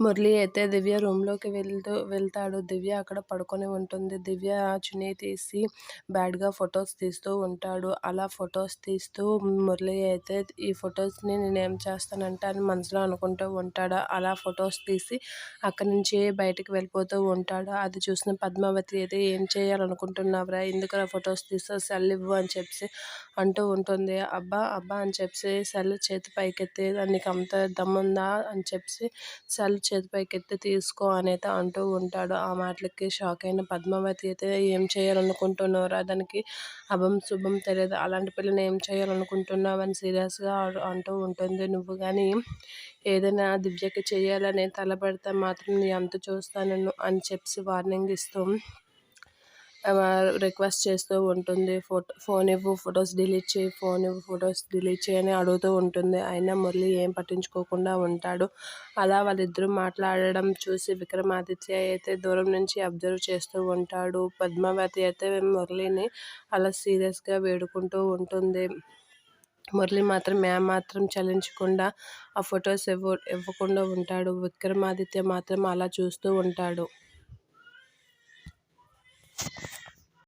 మురళి అయితే దివ్య రూమ్లోకి వెళ్తూ వెళ్తాడు. దివ్య అక్కడ పడుకొని ఉంటుంది. దివ్య చున్నీ తీసి బ్యాడ్గా ఫొటోస్ తీస్తూ ఉంటాడు. అలా ఫొటోస్ తీస్తూ మురళి అయితే ఈ ఫొటోస్ని నేను ఏం చేస్తానంటే అని మనసులో అనుకుంటూ ఉంటాడు. అలా ఫొటోస్ తీసి అక్కడి నుంచి బయటకు వెళ్ళిపోతూ ఉంటాడు. అది చూసిన పద్మావతి అయితే ఏం చేయాలనుకుంటున్నావురా? ఎందుకు ఫొటోస్ తీస్తే సెల్ ఇవ్వు అని చెప్పి అంటూ ఉంటుంది. అబ్బా అబ్బా అని చెప్పి సెల్ చేతి పైకెత్తి దానికి అంత దమ్ముందా అని చెప్పి సెల్ చేతి ఎత్తి తీసుకో అనేది అంటూ ఉంటాడు. ఆ మాటలకి షాక్ అయిన పద్మావతి అయితే ఏం చేయాలనుకుంటున్నారా దానికి అభం శుభం తెలియదు. అలాంటి పిల్లని ఏం చేయాలనుకుంటున్నావు అని సీరియస్గా అంటూ ఉంటుంది. నువ్వు కానీ ఏదైనా దివ్యకి చేయాలని తలపెడితే మాత్రం నీ అంత చూస్తాను అని చెప్పి వార్నింగ్ ఇస్తూ రిక్వెస్ట్ చేస్తూ ఉంటుంది ఫోటో ఫోన్ ఇవ్వు ఫొటోస్ డిలీట్ చేయి ఫోన్ ఇవ్వు ఫొటోస్ డిలీట్ చేయని అడుగుతూ ఉంటుంది. అయినా మురళి ఏం పట్టించుకోకుండా ఉంటాడు. అలా వాళ్ళిద్దరూ మాట్లాడడం చూసి విక్రమాదిత్య అయితే దూరం నుంచి అబ్జర్వ్ చేస్తూ ఉంటాడు. పద్మావతి అయితే మురళిని అలా సీరియస్గా వేడుకుంటూ ఉంటుంది. మురళి మాత్రం మాత్రం చలించకుండా ఆ ఫొటోస్ ఇవ్వ ఇవ్వకుండా ఉంటాడు. విక్రమాదిత్య మాత్రం అలా చూస్తూ ఉంటాడు.